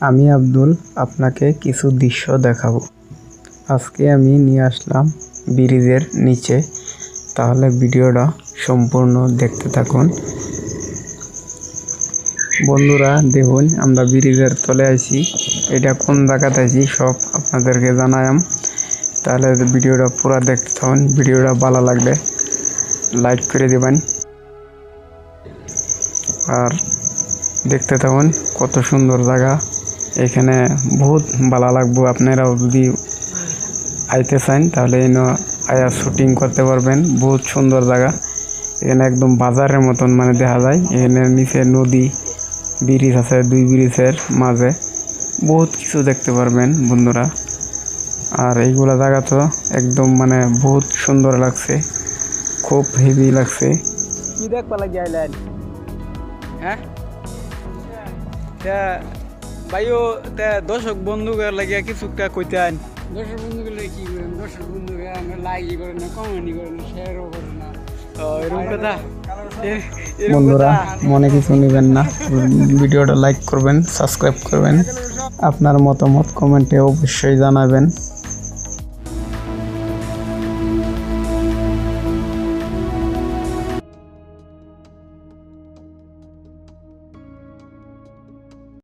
আমি আব্দুল, আপনাকে কিছু দৃশ্য দেখাবো। আজকে আমি নিয়ে আসলাম ব্রিজের নিচে। তাহলে ভিডিওটা সম্পূর্ণ দেখতে থাকুন। বন্ধুরা, দেখুন, আমরা ব্রিজের তলে আছি এটা কোন জায়গাতে আছি সব আপনাদেরকে জানায়াম। তাহলে ভিডিওটা পুরো দেখতে থাকুন, ভিডিওটা ভালো লাগবে লাইক করে দেবেন। আর দেখতে থাকুন কত সুন্দর জায়গা। এখানে বহুত ভালো লাগবো। আপনারাও যদি আইতে চান তাহলে এনে আয়া শুটিং করতে পারবেন। বহুত সুন্দর জায়গা। এখানে একদম বাজারের মতন মানে দেখা যায়। এখানে নিচে নদী ব্রিজ আছে দুই ব্রিজের মাঝে। বহুত কিছু দেখতে পারবেন বন্ধুরা। আর এইগুলা জায়গা তো একদম মানে বহুত সুন্দর লাগছে। খুব হেভি লাগছে। কি দেখবা লাগি আইলেন হ্যাঁ? তা ভাইও তা দর্শক বন্ধুকে লাগিয়া কিছু একটা কইতেন দর্শক বন্ধুগুলো কি করেন দর্শক বন্ধুকে আমরা লাইকই করে না কমেন্টই করে না শেয়ারও করে না। বন্ধুরা মনে কিছু নেবেন না। ভিডিওটা লাইক করবেন সাবস্ক্রাইব করবেন। আপনার মতামত কমেন্টে অবশ্যই জানাবেন।